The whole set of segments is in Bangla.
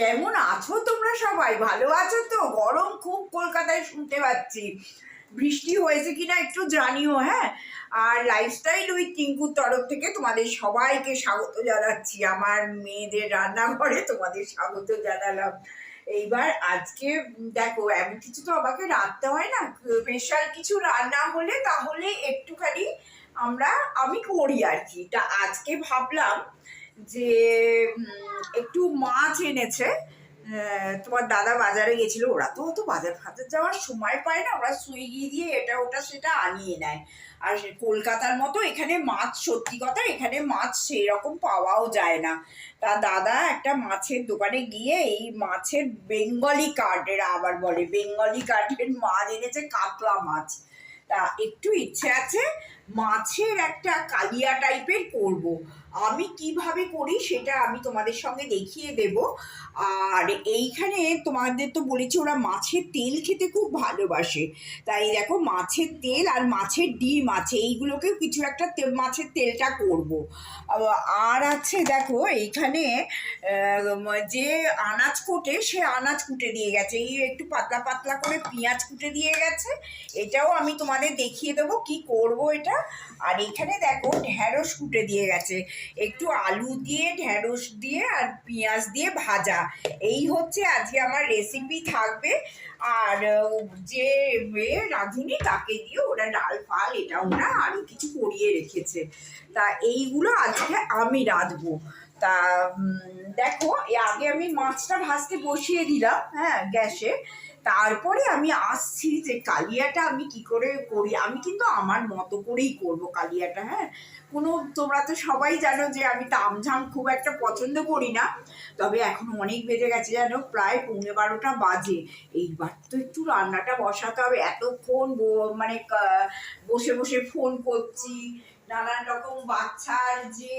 কেমন আছো তোমরা সবাই? ভালো আছো তো? গরম খুব কলকাতায় শুনতে পাচ্ছি। বৃষ্টি হয়েছে কিনা একটু জানিও হ্যাঁ? আর লাইফস্টাইল ওই টিঙ্কুর তরফ থেকে তোমাদের সবাইকে স্বাগত জানাচ্ছি। আমার মেয়েদের রান্নাঘরে তোমাদের স্বাগত জানালাম। এইবার আজকে দেখো, এমন কিছু তো আমাকে রাখতে হয় না। স্পেশাল কিছু রান্না হলে তাহলে একটুখানি আমরা, আমি করি আর কি। তা আজকে ভাবলাম যে একটু মাছ এনেছে তোমার দাদা বাজারে গেছিল, ওরা তো অত বাজার ফাজার যাওয়ার সময় পায় না, ওরা সুইগি দিয়ে এটা, ওটা, সেটা আনিয়ে নেয়। আর কলকাতার মতো এখানে মাছ, সত্যি কথা, এখানে মাছ সেই রকম পাওয়াও যায় না। তা দাদা একটা মাছের দোকানে গিয়ে এই মাছের বেঙ্গলি কার্ডের, আবার বলে বেঙ্গলি কার্ডের মাছ এনেছে, কাতলা মাছ। তা একটু ইচ্ছে আছে, মাছের একটা কালিয়া টাইপের করব। আমি কীভাবে করি সেটা আমি তোমাদের সঙ্গে দেখিয়ে দেব। আর এইখানে তোমাদের তো বলেছি ওরা মাছের তেল খেতে খুব ভালোবাসে। তাই দেখো মাছের তেল আর মাছের ডিম আছে, এইগুলোকেও কিছু একটা মাছের তেলটা করব। আর আছে দেখো এইখানে যে আনাজ কোটে, সে আনাজ কুটে দিয়ে গেছে। এই একটু পাতলা পাতলা করে পেঁয়াজ কুটে দিয়ে গেছে। এটাও আমি তোমাদের দেখিয়ে দেবো কি করব এটা। আর এখানে দেখো ঢ্যাঁড়স কুটে দিয়ে গেছে। একটু আলু দিয়ে ঢ্যাঁড়স দিয়ে আর পেঁয়াজ দিয়ে ভাজা। এই হচ্ছে আজকে আমার রেসিপি থাকবে। আর যে রাঁধুনি, তাকে দিয়ে ওরা ডাল, ফাল, এটা ওরা আরও কিছু করিয়ে রেখেছে। তা এইগুলো আজকে আমি রাঁধবো। তা দেখো আগে আমি মাছটা ভাজতে বসিয়ে দিলাম হ্যাঁ গ্যাসে। তারপরে আমি আসছি যে কালিয়াটা আমি কি করে করি, আমি কিন্তু আমার মতো করেই করব কালিয়াটা হ্যাঁ। কোনো, তোমরা তো সবাই জানো যে আমি তামঝাম খুব একটা পছন্দ করি না, তবে এখন অনেক বেজে গেছে জানো, প্রায় পৌনে বারোটা বাজে। এইবার তো একটু রান্নাটা বসাতে হবে, এতক্ষণ মানে বসে বসে ফোন করছি, নানান রকম বাচ্চার যে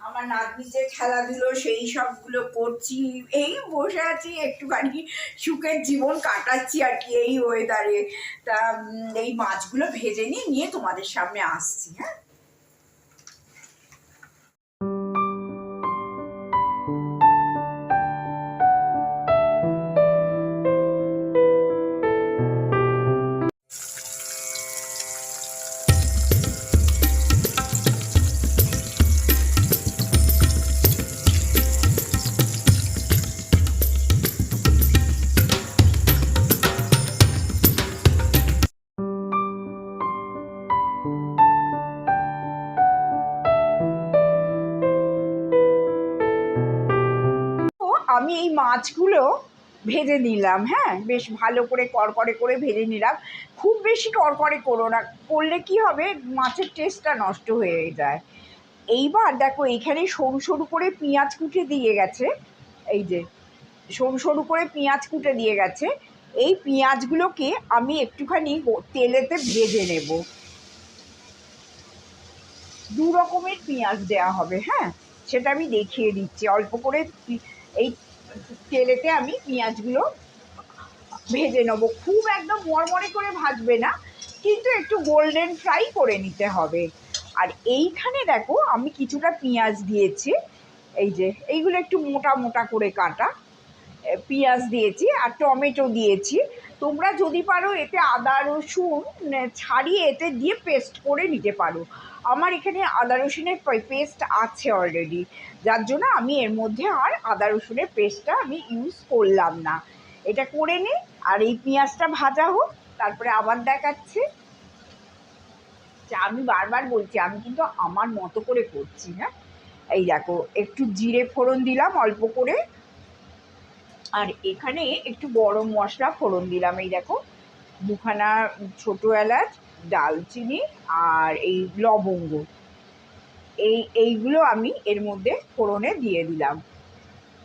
আমার নাতনি যে খেলাধুলো, সেই সবগুলো করছি, এই বসে আছি, একটুখানি সুখের জীবন কাটাচ্ছি আর কি এই ওয়েদারে তা এই মাছগুলো ভেজে নিয়ে নিয়ে তোমাদের সামনে আসছি হ্যাঁ? আমি এই মাছগুলো ভেজে নিলাম হ্যাঁ? বেশ ভালো করে কড়কড়ে করে ভেজে নিলাম। খুব বেশি কড়কড়ে করো না, করলে কি হবে? মাছের টেস্টটা নষ্ট হয়ে যায়। এইবার দেখো, এখানে সরু সরু করে পেঁয়াজ কুটে দিয়ে গেছে। এই যে, সরু সরু করে পেঁয়াজ কুটে দিয়ে গেছে। এই পেঁয়াজগুলোকে আমি একটুখানি তেলেতে ভেজে নেব। দু রকমের পেঁয়াজ দেওয়া হবে হ্যাঁ? সেটা আমি দেখিয়ে দিচ্ছি। অল্প করে এই তেলেতে আমি পেঁয়াজগুলো ভেজে নেব। খুব একদম মরমরে করে ভাজবে না, কিন্তু একটু গোল্ডেন ফ্রাই করে নিতে হবে। আর এইখানে দেখো, আমি কিছুটা পেঁয়াজ দিয়েছি, এই যে, এইগুলো একটু মোটা মোটা করে কাটা। পেঁয়াজ দিয়েছি আর টমেটো দিয়েছি। তোমরা যদি পারো এতে আদা রসুন ছাড়িয়ে এতে দিয়ে পেস্ট করে নিতে পারো। আমার এখানে আদা রসুনের পেস্ট আছে অলরেডি যার জন্য আমি এর মধ্যে আর আদা রসুনের পেস্টটা আমি ইউজ করলাম না। এটা করে নিই আর এই পেঁয়াজটা ভাজা হোক, তারপরে আবার দেখাচ্ছি। আমি বারবার বলছি, আমি কিন্তু আমার মতো করে করছি হ্যাঁ এই দেখো, একটু জিরে ফোড়ন দিলাম অল্প করে। আর এখানে একটু গরম মশলা ফোড়ন দিলাম, এই দেখো। দুখানা ছোটো এলাচ দালচিনি আর এই লবঙ্গ। এই, এইগুলো আমি এর মধ্যে ফোড়নে দিয়ে দিলাম।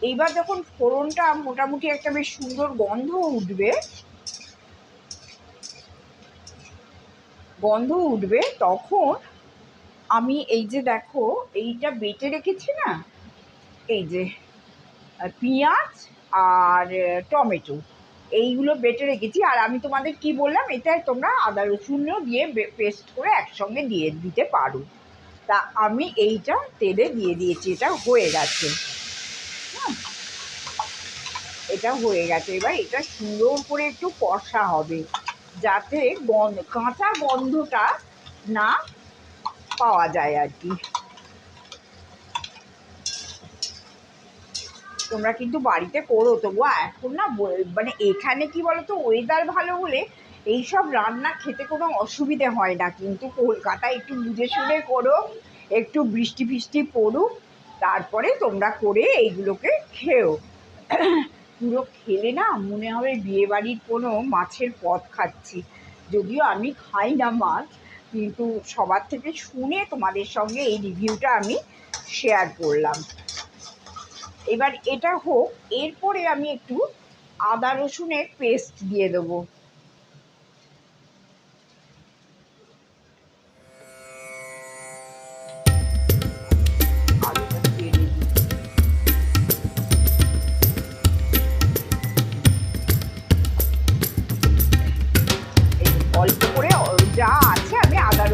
এইবার যখন ফোড়নটা মোটামুটি একটা বেশ সুন্দর গন্ধ উঠবে গন্ধ উঠবে তখন আমি এই যে দেখো, এইটা বেটে রেখেছি না? এই যে পেঁয়াজ আর টমেটো। এইগুলো বেটে রেখেছি। আর আমি তোমাদের কি বললাম এটা তোমরা আদা রসুনও দিয়ে পেস্ট করে একসঙ্গে দিয়ে দিতে পারো। তা আমি এইটা তেলে দিয়ে দিয়েছি, এটা হয়ে গেছে। এটা হয়ে গেছে। এবার এটা সুন্দর করে একটু কষা হবে, যাতে গন্ধ, কাঁচা গন্ধটা না পাওয়া যায় আর কি। তোমরা কিন্তু বাড়িতে করো তবু এখন না মানে এখানে কি বলতো ওয়েদার ভালো হলে এইসব রান্না খেতে কোনো অসুবিধে হয় না। কিন্তু কলকাতায় একটু বুঝে শুনে করো, একটু বৃষ্টি ফিষ্টি পড়ুক, তারপরে তোমরা করে এইগুলোকে খেও। পুরো খেলে না মনে হবে বিয়ে বাড়ির কোনো মাছের পদ খাচ্ছি। যদিও আমি খাই না মাছ, কিন্তু সবার থেকে শুনে তোমাদের সঙ্গে এই রিভিউটা আমি শেয়ার করলাম। এবার এটা হোক, এরপরে আমি একটু আদা রসুনের পেস্ট দিয়ে দেবো। অল্প করে, যা আছে আমি আদা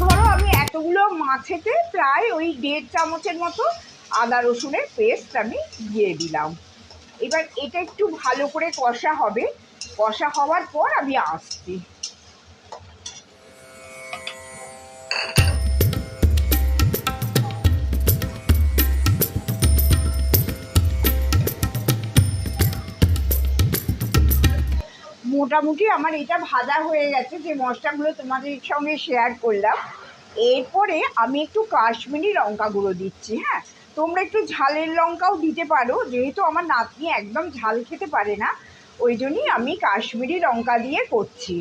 ধরো আমি এতগুলো মাছেতে প্রায় ওই দেড় চামচের মতো আদা রসুনের পেস্ট আমি দিয়ে দিলাম। এবার এটা একটু ভালো করে কষা হবে। কষা হওয়ার পর আমি আসছি। মোটামুটি আমার এটা ভাজা হয়ে গেছে, যে মশলাগুলো তোমাদের সঙ্গে শেয়ার করলাম। এরপরে আমি একটু কাশ্মীরি লঙ্কা গুঁড়ো দিচ্ছি হ্যাঁ? তোমরা একটু ঝালের লঙ্কাও দিতে পারো, যেহেতু আমার নাতনি একদম ঝাল খেতে পারে না, ওই জন্যই আমি কাশ্মীরি লঙ্কা দিয়ে করছি।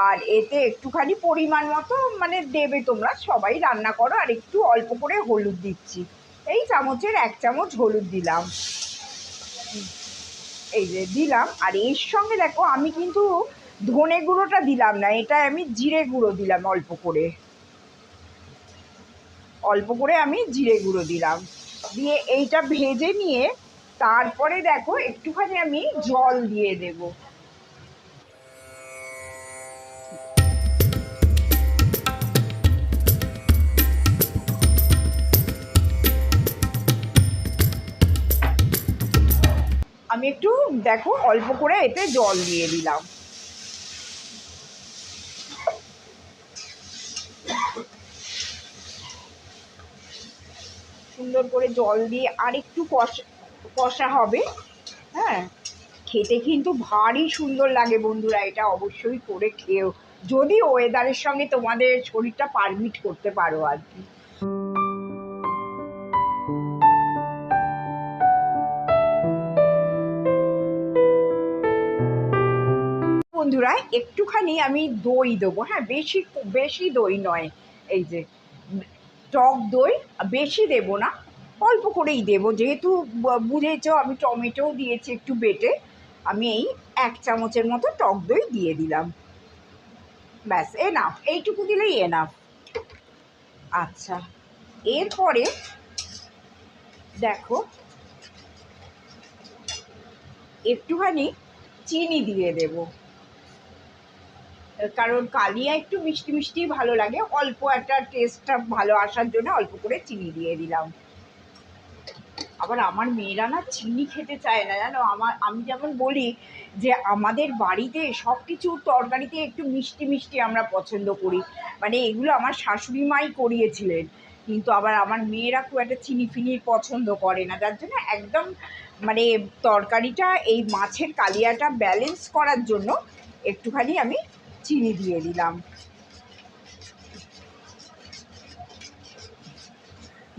আর এতে একটুখানি পরিমাণ মতো মানে দেবে তোমরা, সবাই রান্না করো, আর একটু অল্প করে হলুদ দিচ্ছি। এই চামচের এক চামচ হলুদ দিলাম। এই যে দিলাম, আর এর সঙ্গে দেখো আমি কিন্তু ধনে গুঁড়োটা দিলাম না এটা আমি জিরে গুঁড়ো দিলাম অল্প করে। অল্প করে আমি জিরে গুঁড়ো দিলাম। দিয়ে এইটা ভেজে নিয়ে তারপরে দেখো একটুখানি আমি জল দিয়ে দেব। আমি একটু দেখো অল্প করে এতে জল দিয়ে দিলাম সুন্দর করে জল দিয়ে আর একটু কষা কষা হবে। হ্যাঁ? খেতে কিন্তু ভারী সুন্দর লাগে বন্ধুরা, এটা অবশ্যই করে খেও যদি ওয়েদারের সঙ্গে তোমাদের শরীরটা পারমিট করতে পারো আর কি। বন্ধুরা, একটুখানি আমি দই দেবো। হ্যাঁ বেশি বেশি দই নয়, এই যে, টক দই, বেশি দেবো না। অল্প করেই দেবো। যেহেতু বুঝেছ আমি টমেটোও দিয়েছি একটু বেটে। আমি এই এক চামচের মতো টক দই দিয়ে দিলাম। ব্যাস এনাফ এইটুকু দিলেই এনাফ আচ্ছা এরপরে দেখো, একটুখানি চিনি দিয়ে দেবো। কারণ কালিয়া একটু মিষ্টি মিষ্টি ভালো লাগে। অল্প একটা টেস্টটা ভালো আসার জন্য অল্প করে চিনি দিয়ে দিলাম। আবার আমার মেয়েরা না চিনি খেতে চায় না, জানো? আমার, আমি যেমন বলি যে আমাদের বাড়িতে সব কিছু তরকারিতে একটু মিষ্টি মিষ্টি আমরা পছন্দ করি। মানে এগুলো আমার শাশুড়ি মাই করিয়েছিলেন। কিন্তু আবার আমার মেয়েরা খুব একটা চিনি ফিনির পছন্দ করে না। যার জন্য একদম মানে তরকারিটা, এই মাছের কালিয়াটা ব্যালেন্স করার জন্য একটুখানি আমি চিনি দিয়ে দিলাম।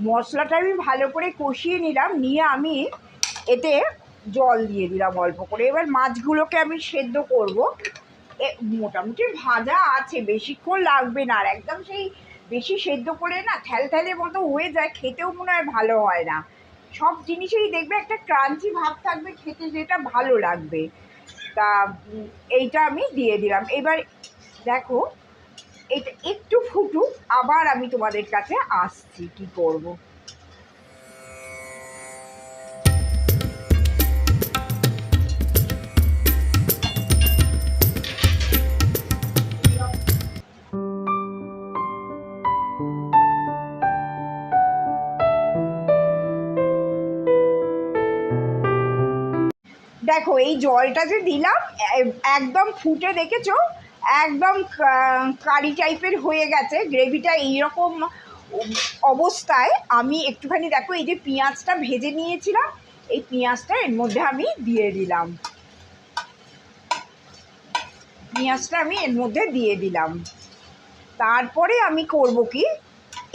মশলাটা আমি ভালো করে কষিয়ে নিলাম, নিয়ে আমি এতে জল দিয়ে দিলাম অল্প করে। এবার মাছগুলোকে আমি সেদ্ধ করব। এ, মোটামুটি ভাজা আছে, বেশিক্ষণ লাগবে না। আর একদম সেই বেশি সেদ্ধ করে না থ্যাল মতো হয়ে যায়, খেতেও মনে হয় ভালো হয় না। সব জিনিসেই দেখবে একটা ক্রাঞ্চি ভাব থাকবে, খেতে যেটা ভালো লাগবে। তা এইটা আমি দিয়ে দিলাম। এবার দেখো এটা একটু ফুটুক, আবার আমি তোমাদের কাছে আসছি, কি করব। দেখো, এই জলটা যে দিলাম একদম ফুটে দেখেছ একদম কারি টাইপের হয়ে গেছে। গ্রেভিটা এইরকম অবস্থায় আমি একটুখানি দেখো, এই যে পেঁয়াজটা ভেজে নিয়েছিলাম, এই পেঁয়াজটা এর মধ্যে আমি দিয়ে দিলাম। পেঁয়াজটা আমি এর মধ্যে দিয়ে দিলাম। তারপরে আমি করব কি,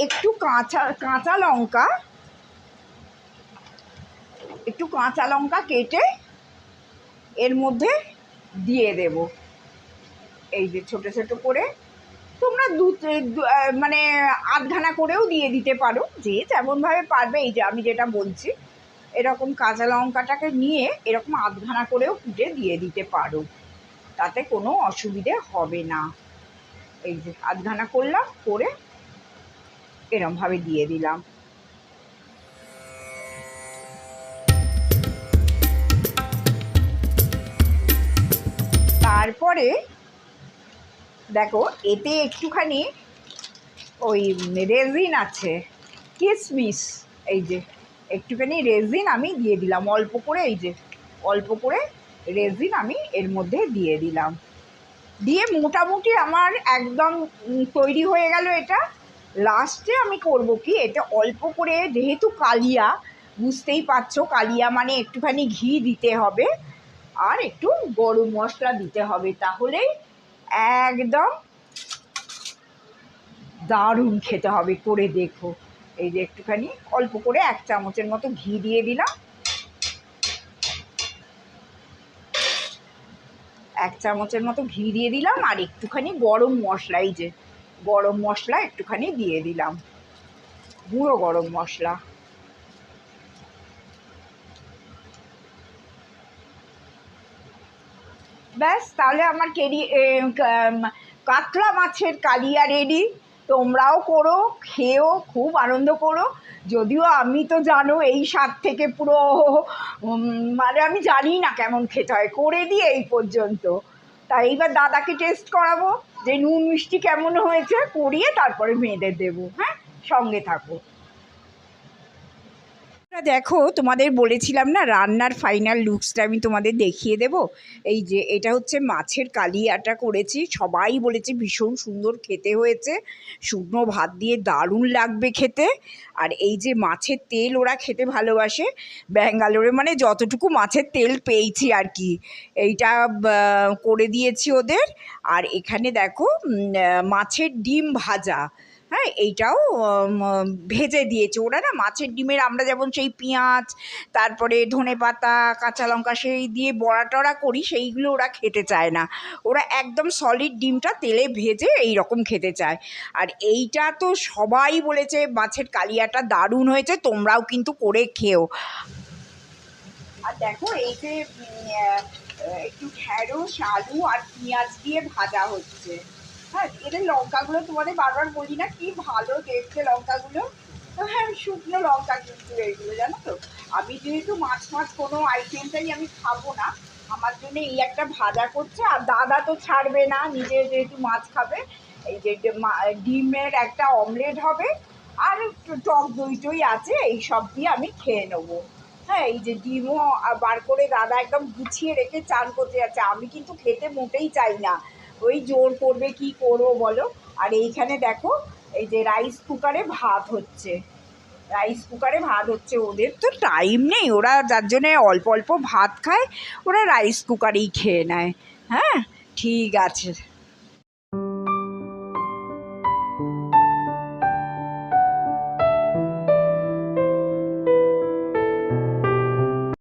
একটু কাঁচা কাঁচা লঙ্কা, একটু কাঁচা লঙ্কা কেটে এর মধ্যে দিয়ে দেব। এই যে ছোট ছোট করে তোমরা দু মানে আধখানা করেও দিয়ে দিতে পারো, যে যেমনভাবে পারবে, এই যে আমি যেটা বলছি, এরকম কাঁচা লঙ্কাটাকে নিয়ে এরকম আধখানা করেও কুটে দিয়ে দিতে পারো। তাতে কোনো অসুবিধে হবে না। এই যে আধখানা করলাম, করে এরমভাবে দিয়ে দিলাম। তারপরে দেখো, এতে একটুখানি ওই রেজিন আছে, কিসমিস, এই যে, একটুখানি রেজিন আমি দিয়ে দিলাম, অল্প করে এই যে, অল্প করে রেজিন আমি এর মধ্যে দিয়ে দিলাম। দিয়ে মোটামুটি আমার একদম তৈরি হয়ে গেল এটা। লাস্টে আমি করব কি, এটা অল্প করে, যেহেতু কালিয়া, বুঝতেই পারছ, কালিয়া মানে একটুখানি ঘি দিতে হবে, আর একটু গরম মশলা দিতে হবে, তাহলেই একদম দারুণ খেতে হবে, করে দেখো। এই যে একটুখানি অল্প করে এক চামচের মতো ঘি দিয়ে দিলাম। এক চামচের মতো ঘি দিয়ে দিলাম আর একটুখানি গরম মশলা, এই যে গরম মশলা একটুখানি দিয়ে দিলাম। গুঁড়ো গরম মশলা। ব্যাস, তাহলে আমার কেরি কাতলা মাছের কালিয়া রেডি। তোমরাও করো, খেয়েও খুব আনন্দ করো। যদিও আমি তো জানো এই স্বাদ থেকে পুরো মানে আমি জানি না কেমন খেতে হয়, করে দিয়ে এই পর্যন্ত। তাই এইবার দাদাকে টেস্ট করাবো, যে নুন মিষ্টি কেমন হয়েছে, করিয়ে তারপরে মেয়েদের দেবো হ্যাঁ? সঙ্গে থাকো। দেখো, তোমাদের বলেছিলাম না, রান্নার ফাইনাল লুকসটা আমি তোমাদের দেখিয়ে দেব। এই যে, এটা হচ্ছে মাছের কালিয়াটা করেছি। সবাই বলেছে ভীষণ সুন্দর খেতে হয়েছে। শুকনো ভাত দিয়ে দারুণ লাগবে খেতে। আর এই যে মাছের তেল ওরা খেতে ভালোবাসে, ব্যাঙ্গালোরে মানে যতটুকু মাছের তেল পেয়েছি আর কি। এইটা করে দিয়েছি ওদের। আর এখানে দেখো মাছের ডিম ভাজা। এইটাও ভেজে দিয়েছে। ওরা না মাছের ডিমের আমরা যেমন সেই পেঁয়াজ, তারপরে ধনে পাতা, কাঁচা লঙ্কা সেই দিয়ে বড়া টড়া করি, সেইগুলো ওরা খেতে চায় না। ওরা একদম সলিড ডিমটা তেলে ভেজে এই রকম খেতে চায়। আর এইটা তো সবাই বলেছে, মাছের কালিয়াটা দারুণ হয়েছে, তোমরাও কিন্তু করে খেও। আর দেখো, এই যে একটু ঢেঁড়স আলু আর পেঁয়াজ দিয়ে ভাজা হচ্ছে। হ্যাঁ এদের লঙ্কাগুলো তোমাদের বারবার বলি না, কি ভালো দেখতে লঙ্কাগুলো। তো হ্যাঁ শুকনো লঙ্কা কিন্তু এইগুলো জানো তো? আমি যেহেতু মাছ মাছ কোনো আইটেমটাই আমি খাব না, আমার জন্য এই একটা ভাজা করছে, আর দাদা তো ছাড়বে না, নিজে যেহেতু মাছ খাবে, এই যে ডিমের একটা অমলেট হবে, আর টক দই টই আছে, এই সব দিয়ে আমি খেয়ে নেব। হ্যাঁ এই যে ডিমও বার করে দাদা একদম গুছিয়ে রেখে চান করতে যাচ্ছে, আমি কিন্তু খেতে মোটেই চাই না। ওই জোর করবে কি করব বলো? আর এইখানে দেখো, এই যে রাইস কুকারে ভাত হচ্ছে। রাইস কুকারে ভাত হচ্ছে ওদের। তো টাইম নেই, ওরা যার জন্যে অল্প অল্প ভাত খায়, ওরা রাইস কুকারেই খেয়ে নেয়। হ্যাঁ? ঠিক আছে।